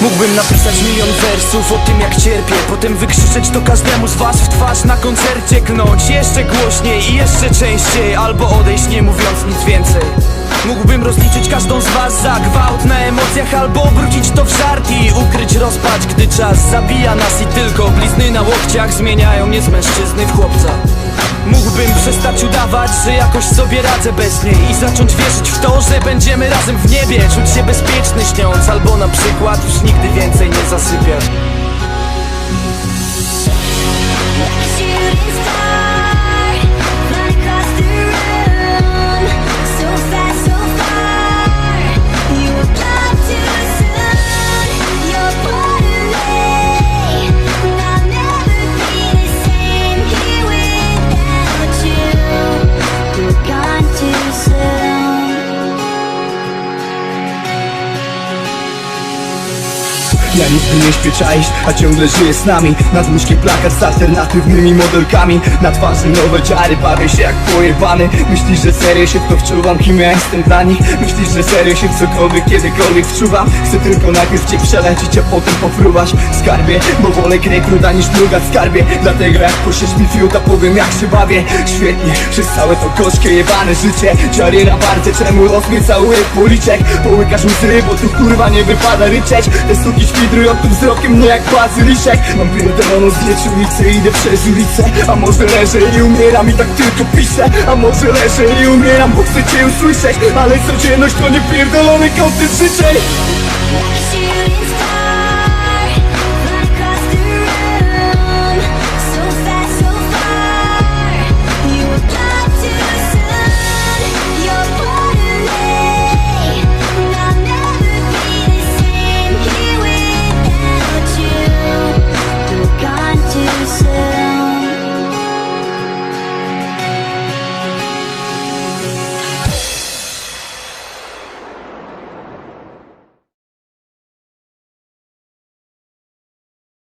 Mógłbym napisać milion wersów o tym jak cierpię Potem wykrzyczeć to każdemu z was w twarz na koncercie Knąć. Jeszcze głośniej i jeszcze częściej Albo odejść nie mówiąc nic więcej. Mógłbym rozliczyć każdą z was za gwałt na emocjach Albo obrócić to w żart i ukryć rozpacz Gdy czas zabija nas i tylko blizny na łokciach Zmieniają mnie z mężczyzny w chłopca Mógłbym przestać udawać, że jakoś sobie radzę bez niej I zacząć wierzyć w to, że będziemy razem w niebie. Czuć się bezpieczny śniąc, albo na przykład już nigdy więcej nie star, Ja nigdy nie śpię a ciągle żyję z nami. Nad łóżkiem plakat z alternatywnymi modelkami. Na twarzy nowe czary, bawię się jak pojebany. Myślisz, że serio się w to wczuwam, kim ja jestem dla nich? Myślisz, że serio się w cokolwiek, kiedykolwiek wczuwam? Chcę tylko najpierw cię przelecić, a potem pofruwać. Skarbie, bo wolę grejpfruta niż druga skarbie. Dlatego jak posiesz mi fiuta, powiem jak się bawię. Świetnie, przez całe to gorzkie jebane życie. Czary na barce, czemu los mnie całuje policzek? Połykasz łzy, bo tu kurwa nie wypada ryczeć. Te suki świdrują tym wzrokiem mnie jak bazyliszek Mam pierdoloną zdjęć ulicy, idę przez ulicę. A może leżę i umieram i tak tylko piszę. A może leżę i umieram, bo chcę cię usłyszeć. Ale codzienność to nie pierdolony kontent życzeń